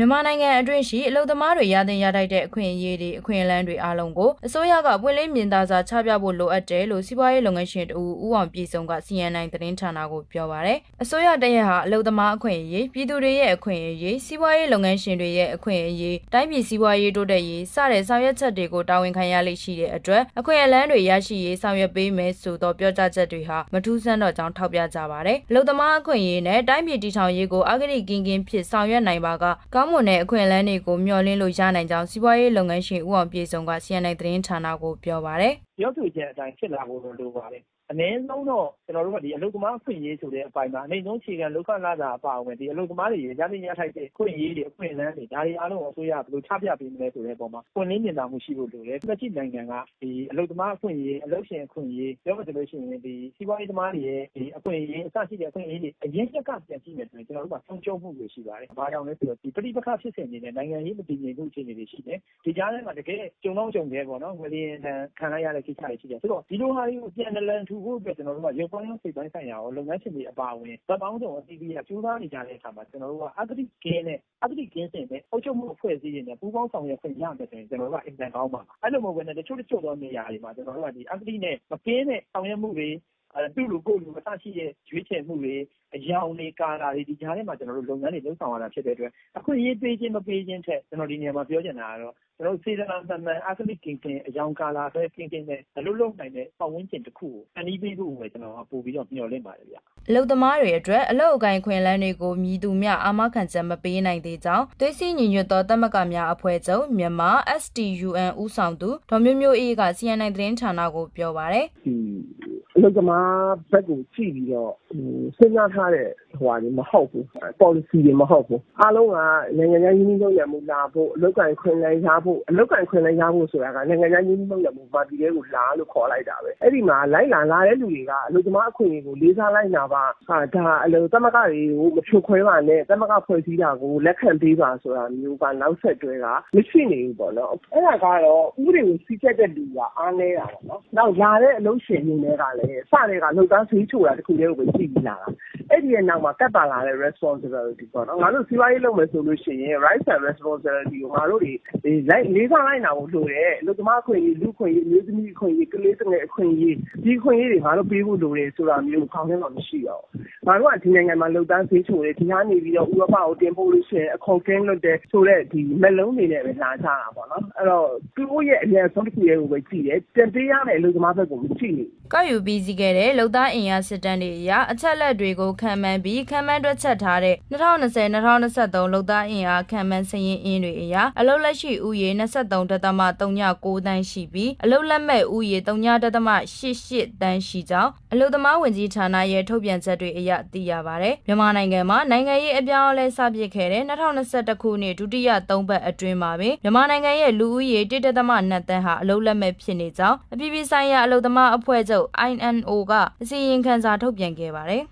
မြန်မာနိုင်ငံအတွင်းရှိအလုပ်သမားတွေရတဲ့ရထိုက်တဲ့အခွင့်အရေးတွေအခွင့်အလမ်းတွေအားလုံးကိုအစိုးရကပွင့်လင်းမြင်သာစွာချပြဖို့လိုအပ်တယ်လို့စီးပွားရေးလုပ်ငန်းရှင်တဦးဦးအောင်ပြည်စုံက CNN သတင်းဌာနကိုပြောပါရယ်အစိုးရတရက်ဟာအလုပ်သမားအခွင့်အရေးပြည်သူတွေရဲ့အခွင့်အရေးစီးပွားရေးလုပ်ငန်းရှင်တွေရဲ့အခွင့်အရေးတိုင်းပြည်စီးပွားရေးတိုးတက်ရေးစတဲ့ဆောင်ရွက်ချက်တွေကိုတာဝန်ခံရလိမ့်ရှိတဲ့အတွက်အခွင့်အလမ်းတွေရရှိရေးဆောင်ရွက်ပေးမယ်ဆိုသောပြောကြားချက်တွေဟာမထူးဆန်းတော့ကြောင်းထောက်ပြကြပါရယ်အလုပ်သမားအခွင့်အရေးနဲ့တိုင်းပြည်တည်ထောင်ရေးကိုအဂတိကင်းကင်းဖြစ်ဆောင်ရွက်နိုင်ပါကကောင်းမွန်တဲ့အခွင့်အလမ်းတွေကိုမျှော်လင့်လို့ရနိုင်ကြောင်းစီးပွားရေးလုပ်ငန်းရှင်ဦးအောင်ပြည်စုံက CNN သတင်းဌာနကိုပြောပါရယ် ပြောဆိုချက်အတိုင်းဖြစ်လာဖို့လိုပါတယ်အနည်းဆုံးတော့ကျွန်တော်တို့ကဒီအလုပ်သမားအခွင့်အရေးဆိုတဲ့အပိုင်းမှာအနေဆုံးအခြေခံလောက်ခလာတာအပါအဝင်ဒီအလုပ်သမားတွေရကြတဲ့ရထိုက်တဲ့အခွင့်အရေးတွေအခွင့်အလမ်းတွေဒါတွေအားလုံးအစိုးရဘယ်လိုချပြပေးမလဲဆိုတဲ့ပုံမှာပွင့်လင်းမြင်သာမှုရှိဖို့လိုတယ်။လက်ရှိနိုင်ငံကဒီအလုပ်သမားအခွင့်အရေးအလုပ်ရှင်အခွင့်အရေးပြောမှဆိုလို့ရှိရင်ဒီစီးပွားရေးသမားတွေရဲ့ဒီအခွင့်အရေးအစရှိတဲ့အခွင့်အရေးတွေအရင်ကပြန်ကြည့်မယ်ဆိုရင်ကျွန်တော်တို့ကဆုံးရှုံးမှုတွေရှိပါတယ်။ဘာကြောင့်လဲဆိုတော့ဒီပဋိပက္ခဖြစ်စဉ်တွေနဲ့နိုင်ငံရေးမတည်ငြိမ်မှုအခြေအနေတွေရှိတယ်။ဒီကြားထဲမှာတကယ်ကြုံတော့ကြုံတယ်ပေါ့နော်။ငွေရင်းခံရတဲ့ကိစ္စတွေရှိတယ်။ဆိုတော့ ဒီလိုဟာတွေကို ပြန်လည်ထူဖို့အတွက် ကျွန်တော်တို့က ရုပ်ပိုင်းစိတ်ပိုင်းဆိုင်ရာရော လုပ်ငန်းရှင်တွေအပါအဝင်ဗတ်ပေါင်းစုံအသီးသီးက ကြိုးစားနေကြတဲ့အခါမှာ ကျွန်တော်တို့က အဂတိကင်းနဲ့ အဂတိကင်းစင်နဲ့ အုပ်ချုပ်မှုအဖွဲ့အစည်းတွေနဲ့ ပူးပေါင်းဆောင်ရွက်ခွင့်ရမယ်ဆိုရင် ကျွန်တော်တို့က အင်တန်ကောင်းပါ အဲ့လိုမဟုတ်ဘဲနဲ့ တချို့တချို့သောနေရာတွေမှာ ကျွန်တော်တို့ကဒီအဂတိနဲ့ မကင်းတဲ့ဆောင်ရွက်မှုတွေအဲ သူ့လူကိုယ်လူ အစရှိတဲ့ ရွေးချယ်မှုတွေအယောင်တွေ ကာလာတွေ ဒီကြားထဲမှာ ကျွန်တော်တို့ လုပ်ငန်းတွေ လုပ်ဆောင်ရတာ ဖြစ်တဲ့အတွက် အခွင့်အရေး ပေးခြင်း မပေးခြင်းထက် ကျွန်တော် ဒီနေရာမှာ ပြောချင်တာကတော့ ကျွန်တော်စေတနာမှန်မှန် အဂတိကင်းကင်းအယောင်ကာလာပဲ ကင်းကင်းနဲ့ အလုပ်လုပ်နိုင်တဲ့ ပတ်ဝန်းကျင်တစ်ခုကိုအနည်းပေးဖို့ပဲ ကျွန်တော်က ပို့ပြီးတော့ မျှော်လင့်ပါတယ်ဗျ အလုပ်သမားတွေအတွက် အလုပ်အကိုင်ခွင့်လန်းတွေကိုမြည်သူများအာမခံချက် မပေးနိုင်သေးကြောင်း သွေးစည်းညီညွတ်သောတမကများအဖွဲ့ချုပ်မြန်မာ STUN ဦးဆောင်သူ ဒေါ်မျိုးမျိုးအေးက CNN သတင်းဌာနကို ပြောပါရယ် ဒီ အလုပ်သမားဘက်ကိုကြည့်ပြီးတော့ဟိုစဉ်းစားထားတဲ့ ဟိုဟာတွေမဟုတ်ဘူး policy တွေမဟုတ်ဘူးအားလုံးကနိုင်ငံခြားရင်းနှီးမြှုပ်နှံမှုလာဖို့အလုပ်ကိုင်ခွင့်လည်းရဖို့အလုပ်ကိုင်ခွင့်လည်းရဖို့ဆိုတာကနိုင်ငံခြားရင်းနှီးမြှုပ်နှံမှုပါတီတွေကိုလာလို့ခေါ်လိုက်တာပဲအဲ့ဒီမှာလိုက်လာလာတဲ့လူတွေကအလုပ်သမားအခွင့်အရေးကိုလေးစားလိုက်နာပါဟာဒါအလုပ်သမဂ္ဂတွေကိုမဖြိုခွဲပါနဲ့သမဂ္ဂဖွဲ့စည်းတာကိုလက်ခံပေးပါဆိုတာမျိုးကနောက်ဆက်တွဲကမရှိနေဘူးပေါ့နော်အဲ့ဒါကတော့ဥပဒေကိုစီးချက်တဲ့လူကအားနည်းတာပေါ့နော်နောက်လာတဲ့အလုပ်ရှင်တွေနဲ့ကလည်းစတဲ့ကလှုပ်သားဆေးချိုတာတခုတည်းကိုပဲကြည့်ပြီးလာတာအဲ့ဒီရဲ့နောက်မှာကတ်ပါလာတဲ့ responsibility ပေါ့နော် ငါတို့ စီးပွားရေးလုပ်မယ်ဆိုလို့ရှိရင် rights and responsibility ကို ငါတို့တွေဒီလိုက်လေးစားလိုက်နာဖို့လိုတယ် အလုပ်သမားအခွင့်အရေး လူ့အခွင့်အရေးမျိုးသမီးအခွင့်အရေး ကလေးငယ်အခွင့်အရေး ဒီအခွင့်အရေးတွေ ငါတို့ပေးဖို့လိုတယ်ဆိုတာမျိုး ခေါင်းထဲမှာ မရှိတော့ဘူး ငါတို့က ဒီနိုင်ငံမှာလှုပ်သားဆေးချိုတယ် ဒီဟာနေပြီးတော့ ဥရောပကို တင်ပို့လို့ရှိရင် အခွန်ကင်းလွတ်တယ်ဆိုတော့ဒီမလုံးတွေနဲ့ပဲ လာကြတာပေါ့နော် အဲ့တော့ သူတို့ရဲ့ အများဆုံးတစ်ခုရဲ့ကိုပဲ ကြည့်တယ်တင်ပေးရမယ်အလုပ်သမားဘက်ကို မကြည့်ဘူး ကောက်ယူပြီးစီခဲ့တဲ့ လုံသားအင်အားစစ်တမ်းတွေအရ အချက်လက်တွေကိုခံမှန်းပြီးခံမှန်းတွက်ချက်ထားတဲ့2020-2023လုံသားအင်အားခံမှန်းစည်ရင်အင်းတွေအရအလုတ်လက်ရှိဥယေ23.39တန်းရှိပြီးအလုတ်လက်မဲ့ဥယေ3.88တန်းရှိကြောင်းအလုတ်သမားဝင်ကြီးဌာနရဲ့ထုတ်ပြန်ချက်တွေအရသိရပါတယ်မြန်မာနိုင်ငံမှာနိုင်ငံရေးအပြောင်းအလဲစပစ်ခဲ့တဲ့2021ခုနှစ်ဒုတိယသုံးပတ်အတွင်းမှာပင်မြန်မာနိုင်ငံရဲ့လူဦးရေ1.2တန်းဟာအလုတ်လက်မဲ့ဖြစ်နေကြောင်းအပြည်ပြည်ဆိုင်ရာအလုတ်သမားအဖွဲ့ချုပ် INO ကအစီရင်ခံစာထုတ်ပြန်ခဲ့ပါတယ်